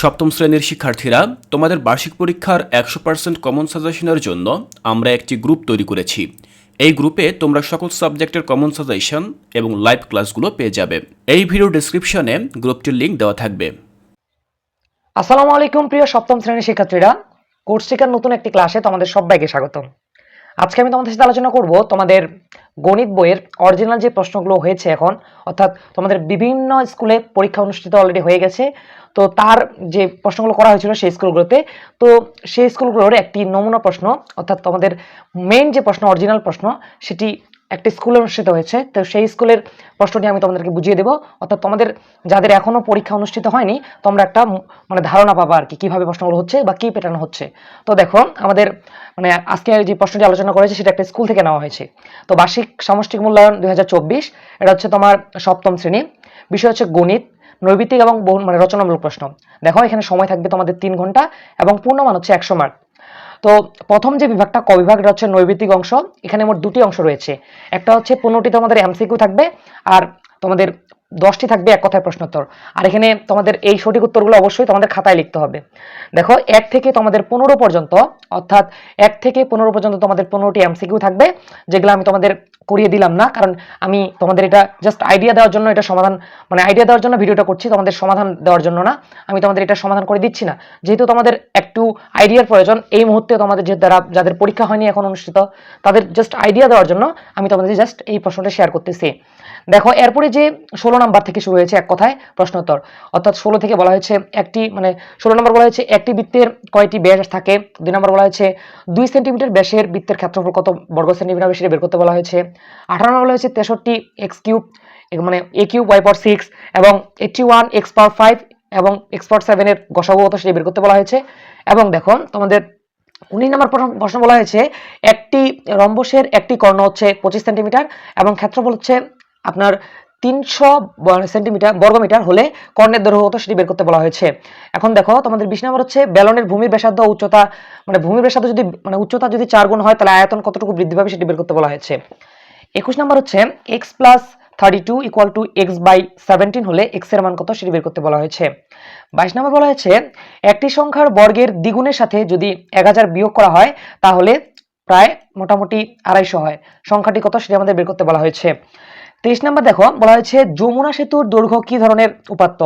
সপ্তম শ্রেণির শিক্ষার্থীরা তোমাদের বার্ষিক পরীক্ষার একশো পার্সেন্ট কমন সাজেশনের জন্য আমরা একটি গ্রুপ তৈরি করেছি। এই গ্রুপে তোমরা সকল সাবজেক্টের কমন সাজেশন এবং লাইভ ক্লাসগুলো পেয়ে যাবে। এই ভিডিও ডেসক্রিপশনে গ্রুপটির লিঙ্ক দেওয়া থাকবে। আসসালামু আলাইকুম প্রিয় সপ্তম শ্রেণির শিক্ষার্থীরা। কোর্স টিকার নতুন একটি ক্লাসে তোমাদের সবাইকে স্বাগতম। আজকে আমি তোমাদের সাথে আলোচনা করব তোমাদের গণিত বইয়ের অরিজিনাল যে প্রশ্নগুলো হয়েছে এখন, অর্থাৎ তোমাদের বিভিন্ন স্কুলে পরীক্ষা অনুষ্ঠিত অলরেডি হয়ে গেছে। তো তার যে প্রশ্নগুলো করা হয়েছিল সেই স্কুলগুলোতে, তো সেই স্কুলগুলোর একটি নমুনা প্রশ্ন, অর্থাৎ তোমাদের মেইন যে প্রশ্ন অরিজিনাল প্রশ্ন, সেটি একটি স্কুলে অনুষ্ঠিত হয়েছে। তো সেই স্কুলের প্রশ্নটি আমি তোমাদেরকে বুঝিয়ে দেবো। অর্থাৎ তোমাদের যাদের এখনও পরীক্ষা অনুষ্ঠিত হয়নি, তোমরা একটা মানে ধারণা পাবা আর কি, কীভাবে প্রশ্নগুলো হচ্ছে বা কী প্যাটার্ন হচ্ছে। তো দেখো, আমাদের মানে আজকে যে প্রশ্নটি আলোচনা করেছে, সেটা একটা স্কুল থেকে নেওয়া হয়েছে। তো বার্ষিক সামষ্টিক মূল্যায়ন দু হাজার চব্বিশ, এটা হচ্ছে তোমার সপ্তম শ্রেণি। বিষয় হচ্ছে গণিত। নৈবিত্তিক এবং বহু মানে রচনামূলক প্রশ্ন। দেখো, এখানে সময় থাকবে তোমাদের তিন ঘণ্টা এবং পূর্ণমান হচ্ছে একশো মার্ক। তো প্রথম যে বিভাগটা, ক হচ্ছে নৈবিত্তিক অংশ, এখানে মোট দুটি অংশ রয়েছে। একটা হচ্ছে পনেরোটি তোমাদের এমসিকিউ থাকবে আর তোমাদের দশটি থাকবে এক কথায় প্রশ্নোত্তর। আর এখানে তোমাদের এই সঠিক উত্তরগুলো অবশ্যই তোমাদের খাতায় লিখতে হবে। দেখো, এক থেকে তোমাদের পনেরো পর্যন্ত, অর্থাৎ এক থেকে পনেরো পর্যন্ত তোমাদের পনেরোটি এমসিকিউ থাকবে, যেগুলো আমি তোমাদের করিয়ে দিলাম না, কারণ আমি তোমাদের এটা জাস্ট আইডিয়া দেওয়ার জন্য এটা সমাধান মানে আইডিয়া দেওয়ার জন্য ভিডিওটা করছি, তোমাদের সমাধান দেওয়ার জন্য না। আমি তোমাদের এটা সমাধান করে দিচ্ছি না। যেহেতু তোমাদের একটু আইডিয়ার প্রয়োজন, এই মুহূর্তে তোমাদের যে দ্বারা যাদের পরীক্ষা হয়নি এখন অনুষ্ঠিত, তাদের জাস্ট আইডিয়া দেওয়ার জন্য আমি তোমাদের জাস্ট এই প্রশ্নটা শেয়ার করতেছি। দেখো, এরপরে যে ষোলো নাম্বার থেকে শুরু হয়েছে এক কথায় প্রশ্নোত্তর, অর্থাৎ ষোলো থেকে বলা হয়েছে একটি মানে ষোলো নম্বর বলা হয়েছে একটি বৃত্তের কয়টি ব্যাস থাকে, দুই নম্বর বলা হয়েছে দুই সেন্টিমিটার ব্যাসের বৃত্তের ক্ষেত্রফল কত বর্গ সেন্টিমিটার বেশি বের করতে বলা হয়েছে, আঠারো নম্বর বলা হয়েছে তেষট্টি এক্স কিউব মানে a cube, y power six এবং eighty one x power five এবং এক্স পাওয়ার সেভেনের গসাগু কত সেটি বের করতে বলা হয়েছে, এবং দেখো তোমাদের উনিশ নম্বর প্রশ্ন প্রশ্ন বলা হয়েছে একটি রম্বসের একটি কর্ণ হচ্ছে পঁচিশ সেন্টিমিটার এবং ক্ষেত্রফল হচ্ছে আপনার তিনশো সেন্টিমিটার বর্গমিটার হলে কর্ণের দৈর্ঘ্য কত সেটি বের করতে বলা হয়েছে? এখন দেখো, তোমাদের বিশ নম্বর হচ্ছে ব্যালনের ভূমির ব্যাসার্ধ উচ্চতা। মানে ভূমির ব্যাসার্ধ যদি মানে উচ্চতা যদি চার গুণ হয়, তাহলে আয়তন কতটুকু বৃদ্ধি পাবে সেটি বের করতে বলা হয়েছে। একুশ নম্বর হচ্ছে x plus thirty two equal to x by seventeen হলে এক্সের মান কত সেটি বের করতে বলা হয়েছে। বাইশ নম্বর বলা হয়েছে, একটি সংখ্যার বর্গের দ্বিগুণের সাথে যদি এক হাজার বিয়োগ করা হয়, তাহলে প্রায় মোটামুটি আড়াইশো হয়। সংখ্যাটি কত সেটি আমাদের বের করতে বলা হয়েছে। তেইশ নাম্বার দেখো, বলা হয়েছে যমুনা সেতুর দৈর্ঘ্য কি ধরনের উপাত্ত?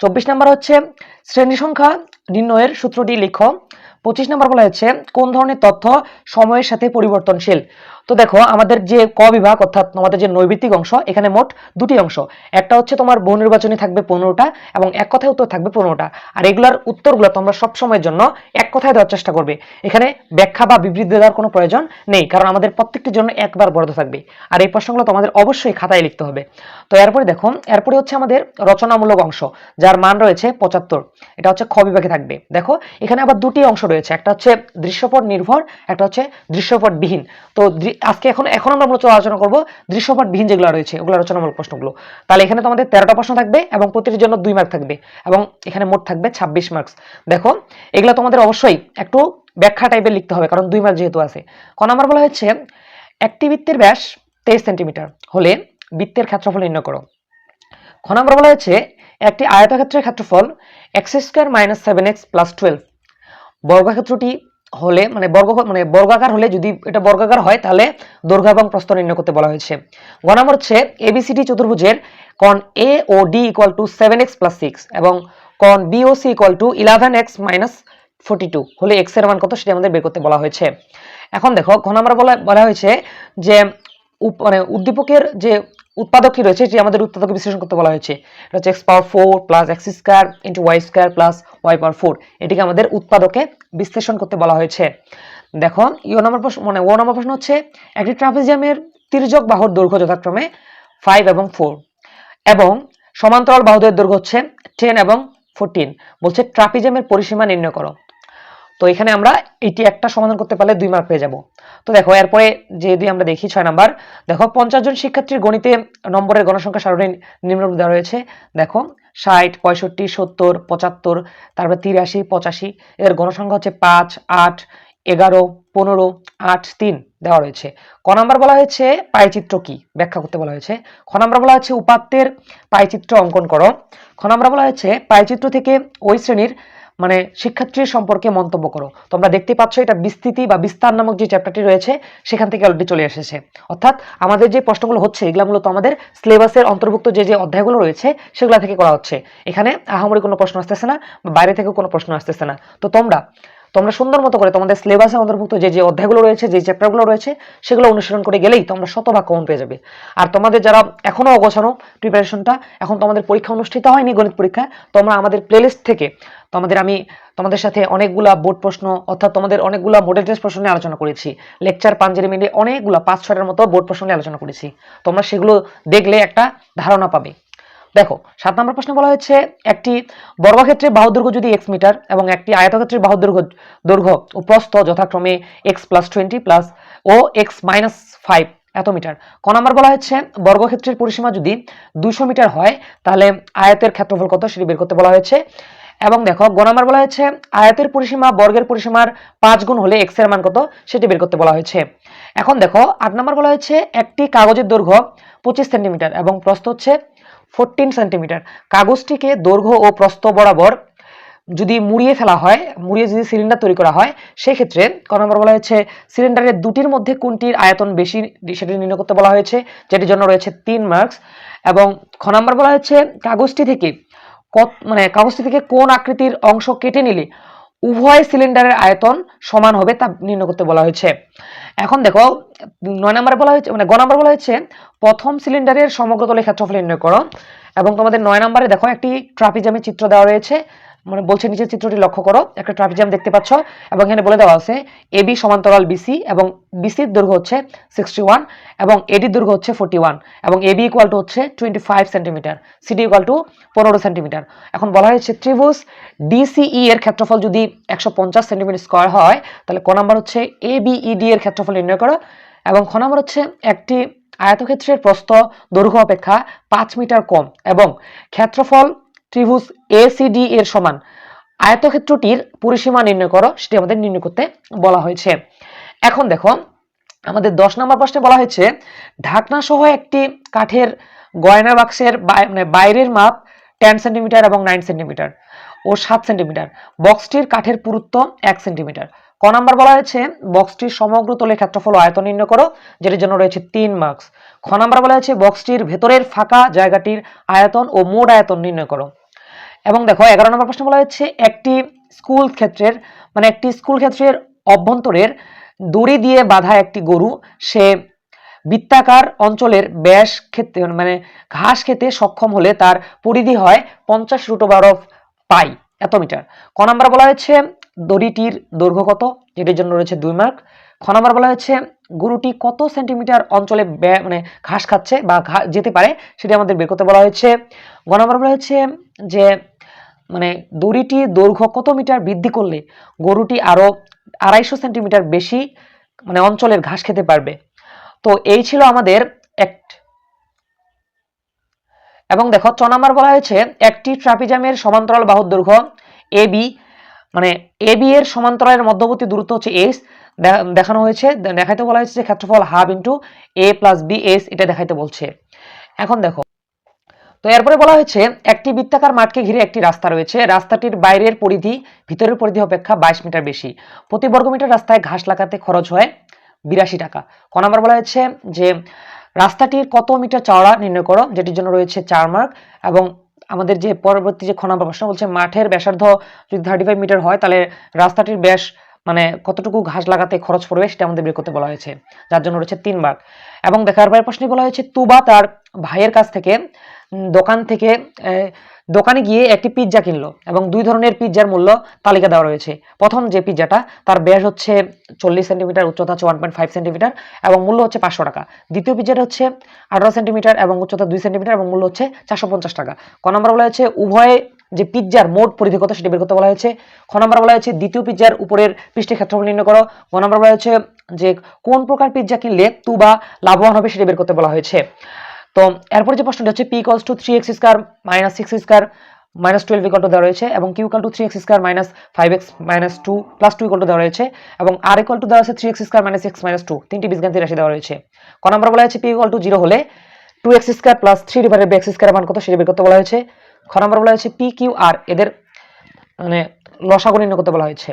চব্বিশ নাম্বার হচ্ছে, শ্রেণি সংখ্যা নির্ণয়ের সূত্রটি লিখো। পঁচিশ নম্বর বলা হয়েছে, কোন ধরনের তথ্য সময়ের সাথে পরিবর্তনশীল? তো দেখো, আমাদের যে ক বিভাগ, অর্থাৎ আমাদের যে নৈবিত্তিক অংশ, এখানে মোট দুটি অংশ। একটা হচ্ছে তোমার বহু নির্বাচনী থাকবে পনেরোটা এবং এক কথায় উত্তর থাকবে পনেরোটা। আর এগুলার উত্তরগুলো তোমরা সব সময়ের জন্য এক কথায় দেওয়ার চেষ্টা করবে। এখানে ব্যাখ্যা বা বিবৃতি দেওয়ার কোনো প্রয়োজন নেই, কারণ আমাদের প্রত্যেকটির জন্য একবার বরাদ্দ থাকবে। আর এই প্রশ্নগুলো তোমাদের অবশ্যই খাতায় লিখতে হবে। তো এরপরে দেখো, এরপরে হচ্ছে আমাদের রচনামূলক অংশ, যার মান রয়েছে পঁচাত্তর। এটা হচ্ছে খ বিভাগে থাকবে। দেখো, এখানে আবার দুটি অংশ রয়েছে। একটা হচ্ছে দৃশ্যপট নির্ভর, একটা হচ্ছে দৃশ্যপট বিহীন তো আজকে এখন এখন আমরা মূলত আলোচনা করব দৃশ্যপট বিহীন যেগুলো রয়েছে, ওগুলো রচনামূলক প্রশ্নগুলো। তাহলে এখানে তোমাদের তেরোটা প্রশ্ন থাকবে এবং প্রতিটির জন্য দুই মার্ক থাকবে এবং এখানে মোট থাকবে ছাব্বিশ মার্কস দেখো, এগুলো তোমাদের অবশ্যই একটু ব্যাখ্যা টাইপের লিখতে হবে, কারণ দুই মার্ক যেহেতু আছে। ক নাম্বার বলা হচ্ছে, একটি বৃত্তের ব্যাস তেইশ সেন্টিমিটার, হলে বৃত্তের ক্ষেত্রফল নির্ণয় করো। খ নম্বর বলা হয়েছে একটি আয়তক্ষেত্রের ক্ষেত্রফল x square minus seven x plus twelve বর্গক্ষেত্রটি হলে মানে বর্গ মানে বর্গাকার হলে যদি এটা বর্গাকার হয়, তাহলে দৈর্ঘ্য এবং প্রস্থ নির্ণয় করতে বলা হয়েছে। গ নম্বর হচ্ছে এবিসিডি চতুর্ভুজের কন A O D equal to seven x plus six এবং কন B O C equal to eleven x minus forty two হলে এক্সের মান কত সেটা আমাদের বের করতে বলা হয়েছে। এখন দেখো ঘ নম্বর বলা বলা হয়েছে যে মানে উদ্দীপকের যে উৎপাদক কি রয়েছে সেটি আমাদের উৎপাদক বিশ্লেষণ করতে বলা হয়েছে। এটা হচ্ছে x power four plus x square into y square plus y power four এটিকে আমাদের উৎপাদকে বিশ্লেষণ করতে বলা হয়েছে। দেখো ইও নম্বর প্রশ্ন মানে ও নম্বর প্রশ্ন হচ্ছে, একটি ট্রাপিজিয়ামের তির্যক বাহুর দৈর্ঘ্য যথাক্রমে ফাইভ এবং ফোর এবং সমান্তরাল বাহুদের দৈর্ঘ্য হচ্ছে টেন এবং ফোরটিন বলছে ট্রাপিজিয়ামের পরিসীমা নির্ণয় করো। তো এখানে আমরা এটি একটা সমাধান করতে পারলে দুই মার্ক পেয়ে যাব। তো দেখো, এরপরে যদি আমরা দেখি ছয় নাম্বার দেখো পঞ্চাশ জন শিক্ষার্থীর গণিতে নম্বরের গণসংখ্যা সারণী নিম্নরূপ দেওয়া রয়েছে। দেখো, ষাট, পঁয়ষট্টি, সত্তর, পঁচাত্তর, তারপর তিরাশি, পঁচাশি এদের গণসংখ্যা হচ্ছে পাঁচ, আট, এগারো, পনেরো, আট, তিন দেওয়া রয়েছে। ক নাম্বার বলা হয়েছে পায়চিত্র কি? ব্যাখ্যা করতে বলা হয়েছে। খ নাম্বার বলা হয়েছে উপাত্তের পায়চিত্র অঙ্কন করো। খ নাম্বার বলা হয়েছে পায়চিত্র থেকে ওই শ্রেণির মানে শিক্ষার্থীর সম্পর্কে মন্তব্য করো। তোমরা দেখতে পাচ্ছ এটা বিস্তৃতি বা বিস্তার নামক যে চ্যাপ্টারটি রয়েছে, সেখান থেকে অলরেডি চলে এসেছে। অর্থাৎ আমাদের যে প্রশ্নগুলো হচ্ছে, এগুলো মূলত আমাদের সিলেবাসের অন্তর্ভুক্ত যে যে অধ্যায়গুলো রয়েছে, সেগুলো থেকে করা হচ্ছে। এখানে আহামরি কোনো প্রশ্ন আসতেছে না, বা বাইরে থেকে কোনো প্রশ্ন আসতেছে না। তো তোমরা তোমরা সুন্দর মতো করে তোমাদের সিলেবাসে অন্তর্ভুক্ত যে যে অধ্যায়গুলো রয়েছে, যে চ্যাপ্টারগুলো রয়েছে, সেগুলো অনুসরণ করে গেলেই তোমরা শতভাগ কমন পেয়ে যাবে। আর তোমাদের যারা এখনও অগোছানো প্রিপারেশনটা এখন তোমাদের পরীক্ষা অনুষ্ঠিত হয়নি গণিত পরীক্ষা তোমরা আমাদের প্লেলিস্ট থেকে তোমাদের আমি তোমাদের সাথে অনেকগুলা বোর্ড প্রশ্ন অর্থাৎ তোমাদের অনেকগুলা মডেল টেস্ট প্রশ্ন নিয়ে আলোচনা করেছি। লেকচার পাঞ্জেরি মিলে অনেকগুলা পাঁচ ছয়টার মতো বোর্ড প্রশ্ন নিয়ে আলোচনা করেছি। তোমরা সেগুলো দেখলে একটা ধারণা পাবে। দেখো, সাত নম্বর প্রশ্নে বলা হয়েছে, একটি বর্গক্ষেত্রের বাহু দৈর্ঘ্য যদি এক্স মিটার এবং একটি আয়তক্ষেত্রের বাহু দৈর্ঘ্য দৈর্ঘ্য ও প্রস্থ যথাক্রমে এক্স প্লাস টোয়েন্টি প্লাস ও এক্স মাইনাস ফাইভ এত মিটার। ক নাম্বার বলা হচ্ছে বর্গক্ষেত্রের পরিসীমা যদি দুশো মিটার হয়, তাহলে আয়তের ক্ষেত্রফল কত সেটি বের করতে বলা হয়েছে। এবং দেখো, গ নাম্বার বলা হয়েছে, আয়তের পরিসীমা বর্গের পরিসীমার পাঁচ গুণ হলে এক্সের মান কত সেটি বের করতে বলা হয়েছে। এখন দেখো, আট নম্বর বলা হয়েছে, একটি কাগজের দৈর্ঘ্য পঁচিশ সেন্টিমিটার এবং প্রস্থ হচ্ছে ফোরটিন সেন্টিমিটার কাগজটিকে দৈর্ঘ্য ও প্রস্থ বরাবর যদি মুড়িয়ে ফেলা হয়, মুড়িয়ে যদি সিলিন্ডার তৈরি করা হয়, সেক্ষেত্রে ক নম্বর বলা হয়েছে সিলিন্ডারের দুটির মধ্যে কোনটির আয়তন বেশি সেটি নির্ণয় করতে বলা হয়েছে, যেটির জন্য রয়েছে তিন মার্কস এবং খ নম্বর বলা হয়েছে, কাগজটি থেকে কত মানে কাগজটি থেকে কোন আকৃতির অংশ কেটে নিলে উভয় সিলিন্ডারের আয়তন সমান হবে তা নির্ণয় করতে বলা হয়েছে। এখন দেখো, নয় নম্বরে বলা হয়েছে মানে গ নম্বর বলা হয়েছে, প্রথম সিলিন্ডারের সমগ্র তলের ক্ষেত্রফল নির্ণয় করো। এবং তোমাদের নয় নম্বরে দেখো, একটি ট্রাপিজামের চিত্র দেওয়া রয়েছে। মানে বলছে নিচের চিত্রটি লক্ষ্য করো, একটা ট্রাফিক জ্যাম দেখতে পাচ্ছ, এবং এখানে বলে দেওয়া আছে এবি সমান্তরাল বিসি এবং বিসির দৈর্ঘ্য হচ্ছে সিক্সটি ওয়ান এবং এডির দৈর্ঘ্য হচ্ছে ফোর্টি ওয়ান এবং এবি ইকুয়াল টু হচ্ছে twenty five centimetre CD equal to পনেরো সেন্টিমিটার এখন বলা হয়েছে ত্রিভুজ ডিসিই এর ক্ষেত্রফল যদি একশো পঞ্চাশ সেন্টিমিটার স্কোয়ার হয়, তাহলে ক নাম্বার হচ্ছে এ বিইডি এর ক্ষেত্রফল নির্ণয় করো এবং খ নাম্বার হচ্ছে একটি আয়তক্ষেত্রের প্রস্থ দৈর্ঘ্য অপেক্ষা পাঁচ মিটার কম এবং ক্ষেত্রফল ত্রিভুজ এসিডি এর সমান। আয়তক্ষেত্রটির পরিসীমা নির্ণয় করো, সেটি আমাদের নির্ণয় করতে বলা হয়েছে। এখন দেখো, আমাদের দশ নম্বর প্রশ্নে বলা হয়েছে ঢাকনা সহ একটি কাঠের গয়না বাক্সের মানে বাইরের মাপ টেন সেন্টিমিটার এবং নাইন সেন্টিমিটার ও সাত সেন্টিমিটার বক্সটির কাঠের পুরুত্ব এক সেন্টিমিটার ক নাম্বার বলা হয়েছে, বক্সটির সমগ্র তলের ক্ষেত্রফল আয়তন নির্ণয় করো, যেটির জন্য রয়েছে তিন মার্কস খ নাম্বার বলা হয়েছে, বক্সটির ভেতরের ফাঁকা জায়গাটির আয়তন ও মোট আয়তন নির্ণয় করো। এবং দেখো, এগারো নম্বর প্রশ্ন বলা হচ্ছে, একটি স্কুল ক্ষেত্রের মানে একটি স্কুল ক্ষেত্রের অভ্যন্তরের দড়ি দিয়ে বাঁধা একটি গরু, সে বৃত্তাকার অঞ্চলের ব্যাস ক্ষেত্রে মানে ঘাস খেতে সক্ষম হলে তার পরিধি হয় পঞ্চাশ রুট ওভার অফ পাই এত মিটার ক নাম্বার বলা হয়েছে দড়িটির দৈর্ঘ্য কত? যেটির জন্য রয়েছে দুই মার্ক। খ নাম্বার বলা হয়েছে গরুটি কত সেন্টিমিটার অঞ্চলে মানে ঘাস খাচ্ছে বা যেতে পারে, সেটি আমাদের বের করতে বলা হয়েছে। গ নাম্বার বলা হয়েছে যে মানে দড়িটি দৈর্ঘ্য কত মিটার বৃদ্ধি করলে গরুটি আরও আড়াইশো সেন্টিমিটার বেশি মানে অঞ্চলের ঘাস খেতে পারবে? তো এই ছিল আমাদের এক এবং দেখো চ বলা হয়েছে, একটি ট্রাপিজামের সমান্তরাল বাহুর দৈর্ঘ্য এ বি মানে এ বি এর সমান্তরালের মধ্যবর্তী দূরত্ব হচ্ছে এস দেখানো হয়েছে দেখাইতে বলা হয়েছে যে ক্ষেত্রফল half into a plus b s, এটা দেখাইতে বলছে। এখন দেখো তো এরপরে বলা হয়েছে, একটি বৃত্তাকার মাঠকে ঘিরে একটি রাস্তা রয়েছে। রাস্তাটির বাইরের পরিধি, ভিতরের পরিধি অপেক্ষা বাইশ মিটার বেশি। প্রতি বর্গমিটার রাস্তায় ঘাস লাগাতে খরচ হয় বিরাশি টাকা। ক নাম্বার বলা হয়েছে যে, রাস্তাটির কত মিটার চওড়া নির্ণয় করো, যেটির জন্য রয়েছে চার মার্ক এবং আমাদের যে পরবর্তী যে খ নাম্বার প্রশ্ন বলছে, মাঠের ব্যাসার্ধ যদি থার্টি ফাইভ মিটার হয়, তাহলে রাস্তাটির ব্যাস মানে কতটুকু ঘাস লাগাতে খরচ পড়বে সেটা আমাদের বের করতে বলা হয়েছে। যার জন্য রয়েছে তিন মার্ক এবং দেখার পরের প্রশ্নে বলা হয়েছে, তুবা তার ভাইয়ের কাছ থেকে দোকান থেকে দোকানে গিয়ে একটি পিৎজা কিনলো এবং দুই ধরনের পিৎজার মূল্য তালিকা দেওয়া রয়েছে। প্রথম যে পিৎজাটা, তার ব্যাস হচ্ছে চল্লিশ সেন্টিমিটার, উচ্চতা হচ্ছে ওয়ান পয়েন্ট ফাইভ সেন্টিমিটার এবং মূল্য হচ্ছে পাঁচশো টাকা। দ্বিতীয় পিৎজাটা হচ্ছে আঠারো সেন্টিমিটার এবং উচ্চতা দুই সেন্টিমিটার এবং মূল্য হচ্ছে চারশো পঞ্চাশ টাকা। ক নম্বর বলা হয়েছে, উভয়ে যে পিৎজার মোট পরিধি কত সেটি বের করতে বলা হয়েছে। খ নম্বর বলা হয়েছে, দ্বিতীয় পিৎজার উপরের পৃষ্ঠের ক্ষেত্রফল নির্ণয় করো। গ নম্বর বলা হয়েছে যে কোন প্রকার পিৎজা কিনলে তু বা লাভবান হবে সেটি বের করতে বলা হয়েছে। তো এরপর যে প্রশ্নটা হচ্ছে P cos to three x square minus six square minus twelve equal to দেওয়া রয়েছে এবং Q equal to three x square minus five x minus two plus two equal to দেওয়া রয়েছে এবং আর ইকাল টু দেওয়া আছে three x square minus x minus two তিনটি বীজগান্তি রাশি দেওয়া রয়েছে। ক নম্বর বলা হয়েছে পি ইকাল টু জিরো হলে two x square plus three divided by x square মান কত সেটা বের করতে বলা হয়েছে। খ নম্বর বলা হয়েছে পি কিউ আর এদের মানে লসাগু নির্ণয় করতে বলা হয়েছে।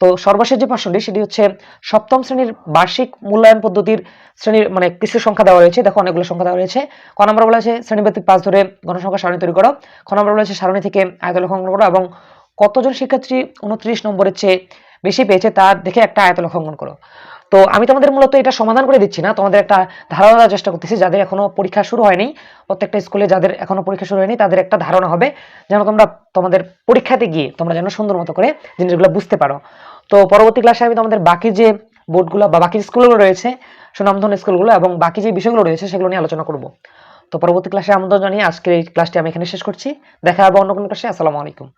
তো সর্বশেষ যে প্রশ্নটি, সেটি হচ্ছে সপ্তম শ্রেণির বার্ষিক মূল্যায়ন পদ্ধতির শ্রেণির মানে কিছু সংখ্যা দেওয়া রয়েছে। দেখো, অনেকগুলো সংখ্যা দেওয়া রয়েছে। ক নম্বর বলা হয়েছে শ্রেণীভিত্তিক পাঁচ ধরে গণসংখ্যা সারণী তৈরি করো। খ নম্বর বলা হয়েছে সারণী থেকে আয়তলক্ষ অঙ্কন করো এবং কতজন শিক্ষার্থী উনত্রিশ নম্বরের চেয়ে বেশি পেয়েছে তা দেখে একটা আয়তলক্ষ অঙ্কন করো। তো আমি তোমাদের মূলত এটা সমাধান করে দিচ্ছি না। তোমাদের একটা ধারণা দেওয়ার চেষ্টা করতেছি, যাদের এখনও পরীক্ষা শুরু হয়নি, প্রত্যেকটা স্কুলে যাদের এখনও পরীক্ষা শুরু হয়নি, তাদের একটা ধারণা হবে যেন তোমরা তোমাদের পরীক্ষাতে গিয়ে তোমরা যেন সুন্দর মতো করে জিনিসগুলো বুঝতে পারো। তো পরবর্তী ক্লাসে আমি তোমাদের বাকি যে বোর্ডগুলো বা বাকি স্কুলগুলো রয়েছে, সুনামধন্য স্কুলগুলো এবং বাকি যে বিষয়গুলো রয়েছে, সেগুলো নিয়ে আলোচনা করব। তো পরবর্তী ক্লাসে আমন্ত্রণ জানিয়ে আজকের এই ক্লাসটি আমি এখানে শেষ করছি। দেখা হবে অন্য কোনো ক্লাসে আসসালামু আলাইকুম।